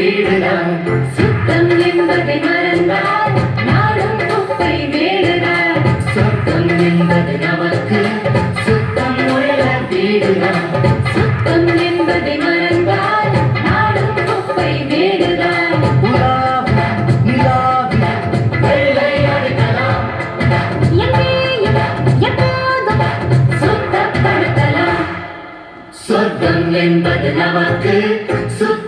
வீடுதான் சுத்தம் என்பதை மறந்தால் நாடும் குப்பை மேடுதான் சொர்க்கம் என்பது நமக்கு சுத்தம் உள்ள வீடுதான் சுத்தம் என்பதை மறந்தால் நாடும் குப்பை சுத்தப்படுத்தலாம். சொர்க்கம் என்பது நமக்கு சுத்தம்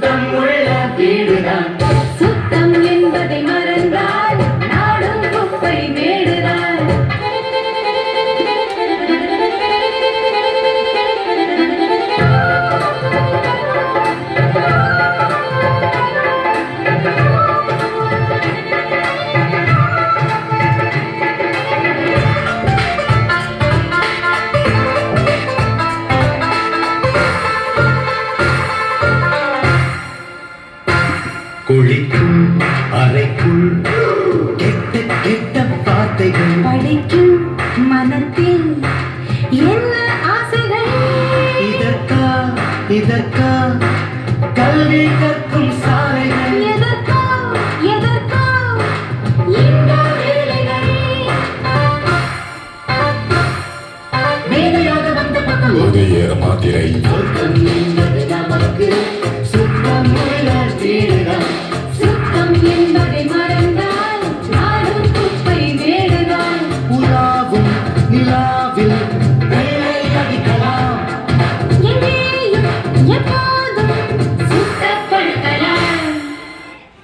வார்த்தைகள் மனத்தில் என்ன ஆசைகள்? இதற்கா இதற்கா கல்வி கற்க